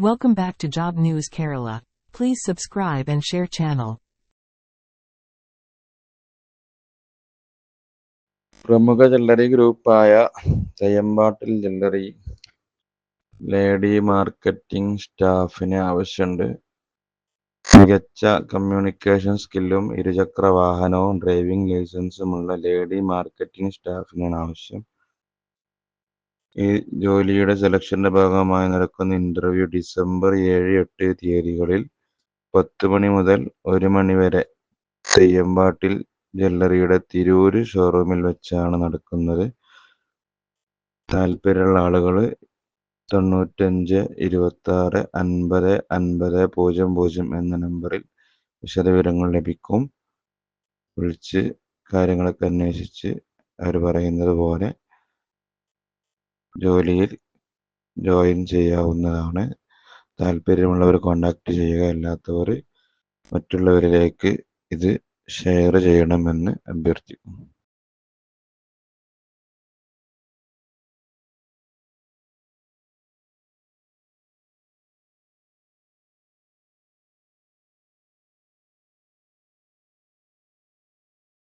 Welcome back to Job News Kerala. Please subscribe and share channel. പ്രമുഖ jewellery ഗ്രൂപ്പായ തയ്യമ്പാട്ടിൽ jewellery lady marketing സ്റ്റാഫിന് ആവശ്യമുണ്ട് മികച്ച കമ്മ്യൂണിക്കേഷൻ സ്കില്ലും ഇരുചക്ര വാഹനവും ഡ്രൈവിംഗ് ലൈസൻസുമുള്ള ലേഡി മാർക്കറ്റിംഗ് സ്റ്റാഫിനാണ് ആവശ്യം ഈ ജോലിയുടെ സെലക്ഷന്റെ ഭാഗമായി നടക്കുന്ന ഇന്റർവ്യൂ ഡിസംബർ ഏഴ് എട്ട് തീയതികളിൽ പത്ത് മണി മുതൽ ഒരു മണി വരെ തെയ്യമ്പാട്ടിൽ ജ്വല്ലറിയുടെ തിരൂര് ഷോറൂമിൽ വെച്ചാണ് നടക്കുന്നത്. താല്പര്യമുള്ള ആളുകൾ തൊണ്ണൂറ്റഞ്ച് ഇരുപത്തി ആറ് അൻപത് അൻപത് പൂജ്യം പൂജ്യം എന്ന നമ്പറിൽ വിശദവിവരങ്ങൾ ലഭിക്കും. വിളിച്ച് കാര്യങ്ങളൊക്കെ അന്വേഷിച്ച് അവർ പറയുന്നത് പോലെ ജോലിയിൽ ജോയിൻ ചെയ്യാവുന്നതാണ്. താല്പര്യമുള്ളവർ കോണ്ടാക്ട് ചെയ്യുക അല്ലാത്തവർ മറ്റുള്ളവരിലേക്ക് ഇത് ഷെയർ ചെയ്യണമെന്ന് അഭ്യർത്ഥിക്കുന്നു.